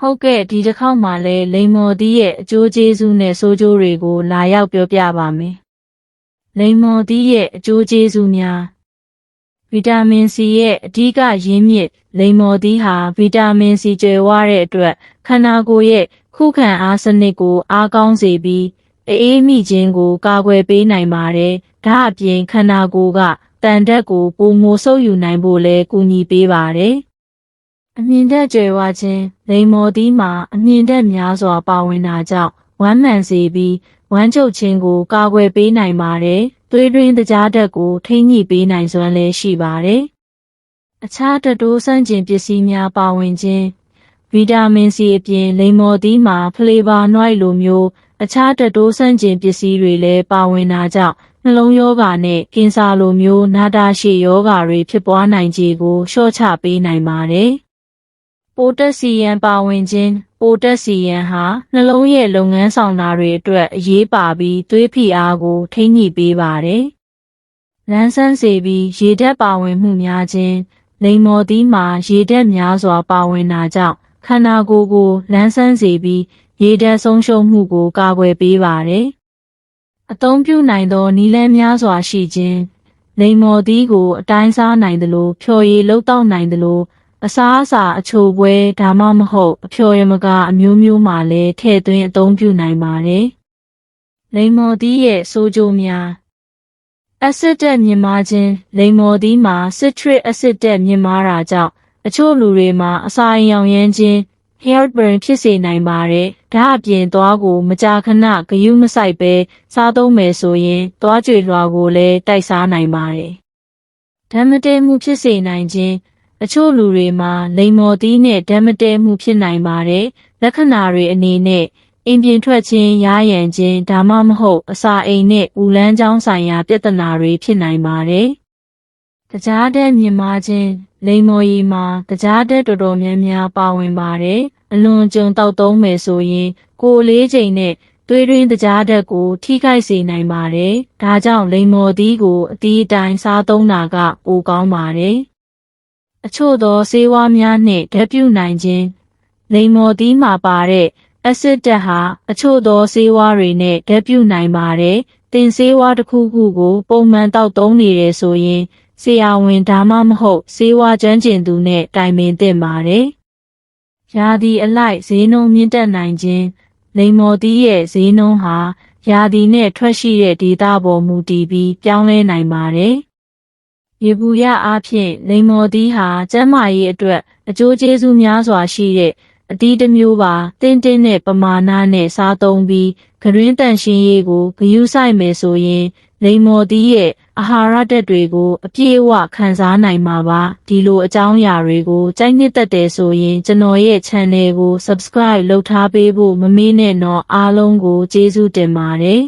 ဟုတ်ကဲ့ဒီတစ်ခေါက်မှလည်းလိမ္မော်သီးရဲ့အကျိုးကျေးဇူးနဲ့ဆိုးကျိုးတွေကိုလာရောက်ပြောပြပါမယ်။လိမ္မော်သီးရဲ့အကျိုးကျေးဇူးများဗီတာမင်စီရဲ့အဓိကရင်းမြစ်လိမ္မော်သီးဟာဗီတာမင်စီကျွယ်ဝတဲ့အတွက်ခန္ဓာကိုယ်ရဲ့ခုခံအားစနစ်ကိုအားကောင်းစေပြီးအေးမိခြင်းကိုကာကွယ်ပေးနိုင်ပါတယ်။ဒါအပြင်ခန္ဓာကိုယ်ကတန်တက်ကိုပုံငိုဆုပ်ယူနိုင်ဖို့လည်းကူညီပေးပါတယ်။ အမြင့်တက်ကြွယ်ဝခြင်းလိမ္မော်သီးမှာအမြင့်တက်များစွာပါဝင်တာကြောင့်ဝမ်းမှန်စေပြီးဝမ်းချုပ်ခြင်းကိုကာကွယ်ပေးနိုင်ပါတယ်။သွေးတွင်းတကြားဓာတ်ကိုထိန်းညှိပေးနိုင်စွမ်းလည်းရှိပါတယ်။အခြားတတိုးဆန့်ကျင်ပစ္စည်းများပါဝင်ခြင်းဗီတာမင်စီအပြင်လိမ္မော်သီးမှာဖလေဘာနွိုက်လိုမျိုးအခြားတတိုးဆန့်ကျင်ပစ္စည်းတွေလည်းပါဝင်တာကြောင့်နှလုံးရောဂါနဲ့ကင်ဆာလိုမျိုးနာတာရှည်ရောဂါတွေဖြစ်ပွားနိုင်ခြေကိုလျှော့ချပေးနိုင်ပါတယ်။ ပိုတက်ဆီယမ်ပါဝင်ခြင်းပိုတက်ဆီယမ်ဟာနှလုံးရဲ့လုပ်ငန်းဆောင်တာတွေအတွက်အရေးပါပြီးသွေးဖိအားကို ထိန်းညှိပေးပါတယ်။လန်းဆန်းစေပြီးရေဓာတ်ပါဝင်မှုများခြင်းလိမ္မော်သီးမှာရေဓာတ်များစွာပါဝင်တာကြောင့်ခန္ဓာကိုယ်ကိုလန်းဆန်းစေပြီးရေဓာတ်ဆုံးရှုံးမှုကိုကာကွယ်ပေးပါတယ်။အသုံးပြုနိုင်သောနည်းလမ်းများစွာရှိခြင်းလိမ္မော်သီးကိုအတိုင်းစားနိုင်သလိုဖြော်ရည်လှုပ်တောက်နိုင်သလို အစားအစာအချိုပွဲဒါမှမဟုတ်အဖျော်ရမကအမျိုးမျိုးမှာလည်းထည့်သွင်းအသုံးပြုနိုင်ပါတယ်။လိမ္မော်သီးရဲ့ဆိုးကျိုးများအက်ဆစ်တက်မြင့်မားခြင်းလိမ္မော်သီးမှာစစ်ထရစ်အက်ဆစ်တက်မြင့်မားတာကြောင့်အချို့လူတွေမှာအစာအိမ်ရောင်ရမ်းခြင်း heartburn ဖြစ်စေနိုင်ပါတယ်။ဒါအပြင်သွားကိုမကြာခဏဂယုမဆိုင်ပဲစားသုံးမယ်ဆိုရင်သွားကြွေလွှာကိုလည်းတိုက်စားနိုင်ပါတယ်။ဓာတ်မတည့်မှုဖြစ်စေနိုင်ခြင်း အချို့လူတွေမှာလိမ္မော်သီးနဲ့ဓာတ်မတည့်မှုဖြစ်နိုင်ပါတယ်။လက္ခဏာတွေအနေနဲ့အိမ်ပြင်ထွက်ခြင်း၊ရားရံခြင်းဒါမှမဟုတ်အစာအိမ်နဲ့ဦးလန်းချောင်းဆိုင်ရာပြဿနာတွေဖြစ်နိုင်ပါတယ်။တကြားတဲ့မြင်မာခြင်းလိမ္မော်ရည်မှာတကြားတဲ့တော်တော်များများပါဝင်ပါတယ်။အလွန်ကြုံတောက်သုံးမယ်ဆိုရင်ကိုယ်လေးချိန်နဲ့သွေးတွင်းတကြားဓာတ်ကိုထိခိုက်စေနိုင်ပါတယ်။ဒါကြောင့်လိမ္မော်သီးကိုအသီးအတိုင်းစားသုံးတာကပိုကောင်းပါတယ်။ အချို့သောဆေးဝါးများနှင့်ဓာတ်ပြုနိုင်ခြင်းလိမ္မော်သီးမှာပါတဲ့အက်ဆစ်ဓာတ်ဟာအချို့သောဆေးဝါးတွေနဲ့ဓာတ်ပြုနိုင်ပါတယ်။တင်ဆေးဝါးတစ်ခုခုကို ပုံမှန်တောက်သုံးနေတယ်ဆိုရင်ဆရာဝန်ဒါမှမဟုတ်ဆေးဝါးကျွမ်းကျင်သူနဲ့တိုင်ပင်သင့်ပါတယ်။ရာသီအလိုက်ဈေးနှုန်းမြင့်တက်နိုင်ခြင်းလိမ္မော်သီးရဲ့ဈေးနှုန်းဟာရာသီနဲ့ထွက်ရှိတဲ့ဒေသပေါ်မူတည်ပြီးပြောင်းလဲနိုင်ပါတယ်။ ရေဘူးရအားဖြင့်လိမ္မော်သီးဟာကျန်းမာရေးအတွက်အကျိုးကျေးဇူးများစွာရှိတဲ့အသီးတစ်မျိုးပါတင်းတင်းနဲ့ပမာဏနဲ့စားသုံးပြီးဂရင်းတန်ရှင်းရေးကိုဂရုစိုက်မယ်ဆိုရင်လိမ္မော်သီးရဲ့အာဟာရဓာတ်တွေကိုအပြည့်အဝခံစားနိုင်မှာပါဒီလိုအကြောင်းအရာတွေကိုကြိုက်နှစ်သက်တယ်ဆိုရင်ကျွန်တော်ရဲ့ channel ကို subscribe လုပ်ထားပေးဖို့မမေ့နဲ့တော့အားလုံးကိုကျေးဇူးတင်ပါတယ်